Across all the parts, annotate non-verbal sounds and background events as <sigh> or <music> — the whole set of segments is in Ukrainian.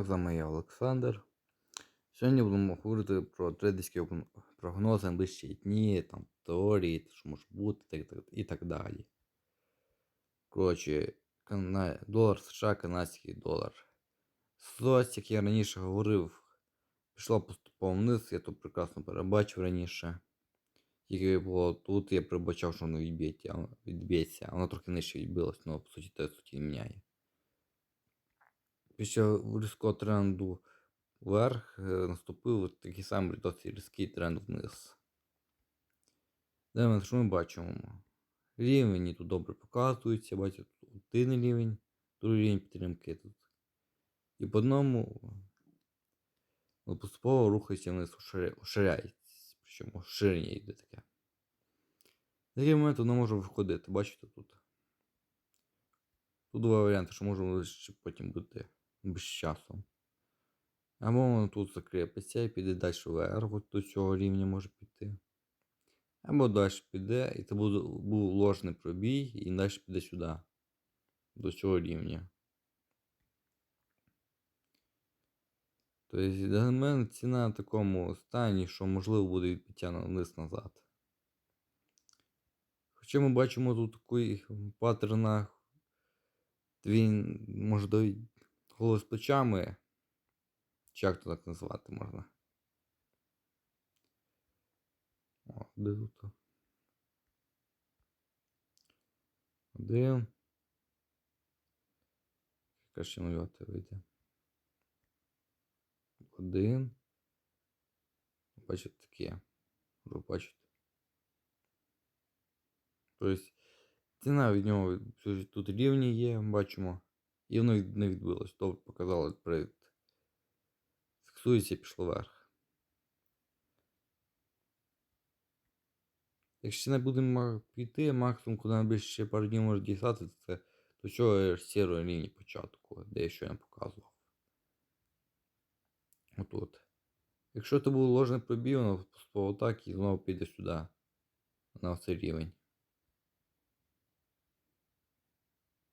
З вами я Олександр. Сьогодні будемо говорити про трейдерські прогнози на ближчі дні, там, теорії, що може бути і так далі. Коротше, долар США, канадський долар. Ситуація, як я раніше говорив, пішла поступово вниз, я тут прекрасно перебачив раніше. Тільки було тут, я перебачав, що воно відб'ється, відб'ється. Воно трохи нижче відбилось, але по суті те суті міняє. Після різкого тренду вверх е, наступив такий самий досить різкий тренд вниз. Дивимося, що ми бачимо? Рівень тут добре показується, бачите, тут один рівень, другий рівень підтримки тут. І по одному поступово рухається вниз, уширяється. Причому ширення йде таке. В такий момент воно може виходити, бачите тут. Тут два варіанти, що може потім бути без часу. Або воно тут закріпиться і піде далі вверх, от до цього рівня може піти. Або далі піде, і це буде, був ложний пробій, і далі піде сюди, до цього рівня. Тобто, для мене ціна в такому стані, що можливо буде відбиття вниз назад. Хоча ми бачимо тут такий паттерн, він може голос плечами. Чи як то так назвати можна? О, де тут? Один. Яка ще малювати вийде? Один. Бачите таке. Ви бачите. Тобто ціна від нього тут рівні є, бачимо. І воно не відбилось. То показало при фіксується і пішло вверх. Якщо не будемо піти, максимум, куди найближче ще пару днів може дістати, це до чого сірої лінії початку, де я що я показував. Отут. Якщо це було ложне пробій, воно отак і знову піде сюди, на цей рівень.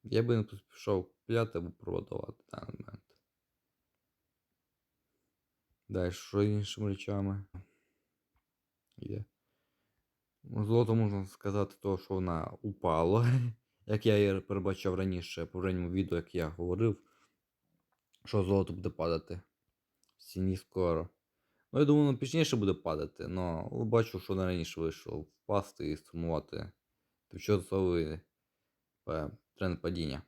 Я би не поспішав 5 продавати даний момент. Далі, що іншими речами є. Ну, золото можна сказати, то, що вона упала. <laughs> Як я її перебачав раніше по ранньому відео, як я говорив, що золото буде падати. В ціні скоро. Ну, я думаю, воно пізніше буде падати, але бачу, що вона раніше вийшло впасти і сумувати. Тобто, що це тренд падіння.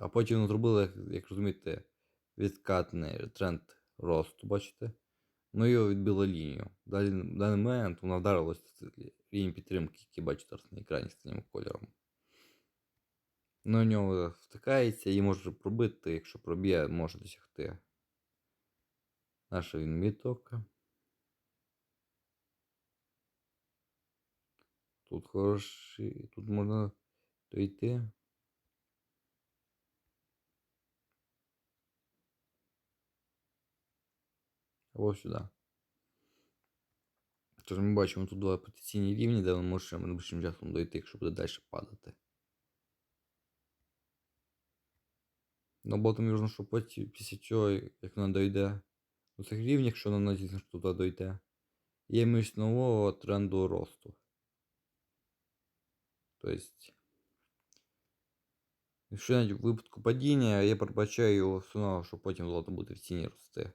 А потім воно зробило, як розумієте, відкатний тренд росту, бачите? Ну його відбило лінію. Далі, в даний момент вона вдарилася лінію підтримки, які бачите на екрані з синім кольором. Ну, у нього втикається і може пробити, якщо проб'є, може досягти нашого відміток. Тут хороший, тут можна дойти. Або сюди. Тож ми бачимо тут два потенційні рівні, де він може найближчим часом дойти, якщо буде далі падати. Ну, потім можна, що потім після цього, як вона дойде до цих рівнів, якщо вона надійсно що туди дойде, є місць нового тренду росту. Тобто, якщо навіть в випадку падіння, я передбачаю його все що потім золото буде в ціні рости.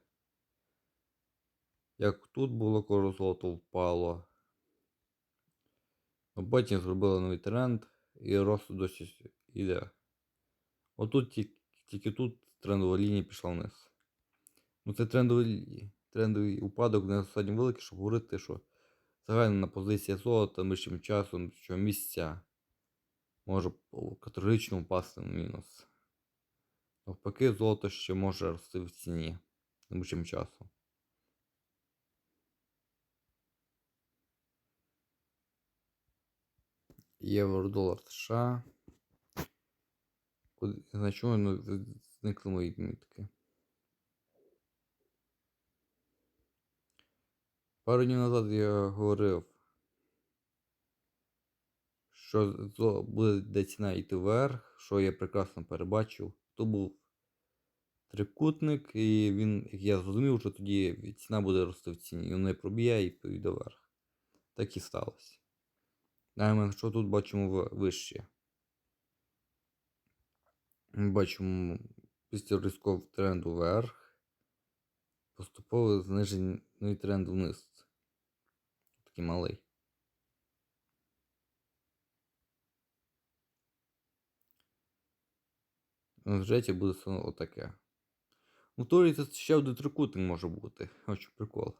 Як тут було, коли золото впало. Потім зробили новий тренд і рост досі йде. Отут тільки, тільки тут трендова лінія пішла вниз. Ну це трендовий трендовий упадок не достатньо великий, щоб говорити, що загальна позиція золота мишим часом що місця може категорично впасти на мінус. Навпаки, золото ще може рости в ціні найближчим часом. Євро, долар США. На чому зникли мої відмітки? Пару днів назад я говорив, що буде де ціна йти вверх, що я прекрасно перебачив. То був трикутник, і він, як я зрозумів, що тоді ціна буде рости в ціні. І воно і проб'є і поїде вверх. Так і сталося. А що тут бачимо вище? Бачимо після різкого тренду вверх. Поступово знижений тренд вниз. Такий малий. В житті буде все отаке. У Торі це ще один трикутник може бути. Хочу прикол.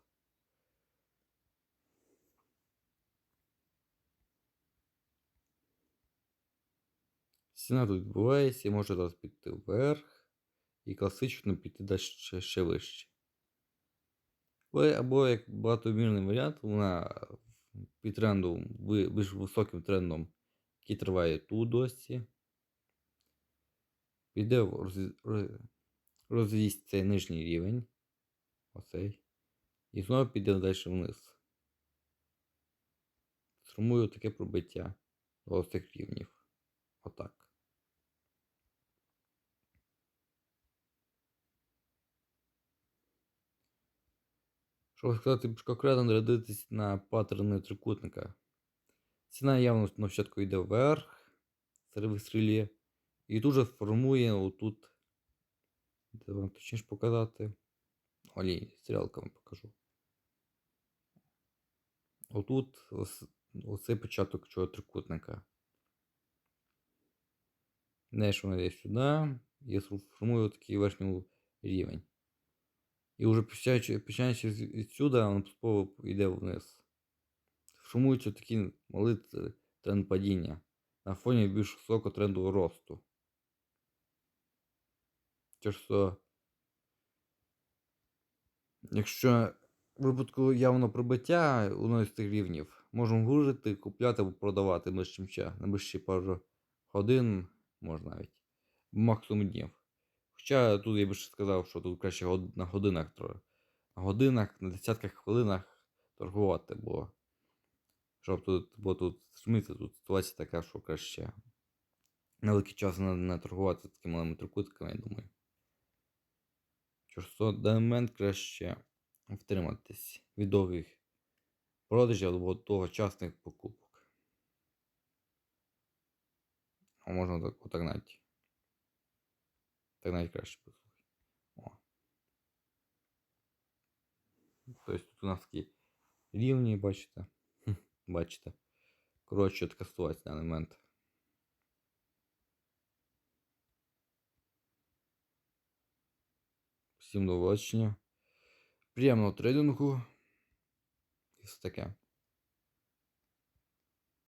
Ціна тут відбувається і може зараз піти вверх. І класично піти далі ще, ще вище. Або, як багатомірний варіант, вона під трендом, більш високим трендом, який триває тут досі. Піде роз- роз- розріст цей нижній рівень. Оцей. І знову піде далі вниз. Сформую таке пробиття до цих рівнів. Отак. Щоб сказати більш конкретно, нарядитись на паттерни трикутника. Ціна явно на початку йде вверх, вистрілює. І тут же формує отут. Де вам точніше показати. Олі, стрілка вам покажу. Отут ось, оцей початок цього трикутника. Знаєш, воно йде сюди і формує такий верхній рівень. І вже починаючи, відсюди, воно поступово йде вниз. Формується такий малий тренд падіння на фоні більш високого тренду росту. Через що, якщо в випадку явно пробиття одного з цих рівнів, можемо гужити, купляти або продавати ближчим ча, на ближчі пару годин, може навіть, максимум днів. Хоча тут я би ще сказав, що тут краще на годинах тро- на годинах, на десятках хвилинах торгувати, бо щоб тут, бо тут розумієте, тут ситуація така, що краще великий час не, не торгувати такими малими трикутиками, я думаю. Через даний момент краще втриматись від довгих продажів або тогочасних покупок. А можна так, отак навіть. Так навіть краще послухай. Тобто тут у нас такі рівні, бачите. Бачите. Коротше, ситуація на момент. Всім до побачення. Приємного трейдингу. І все таке.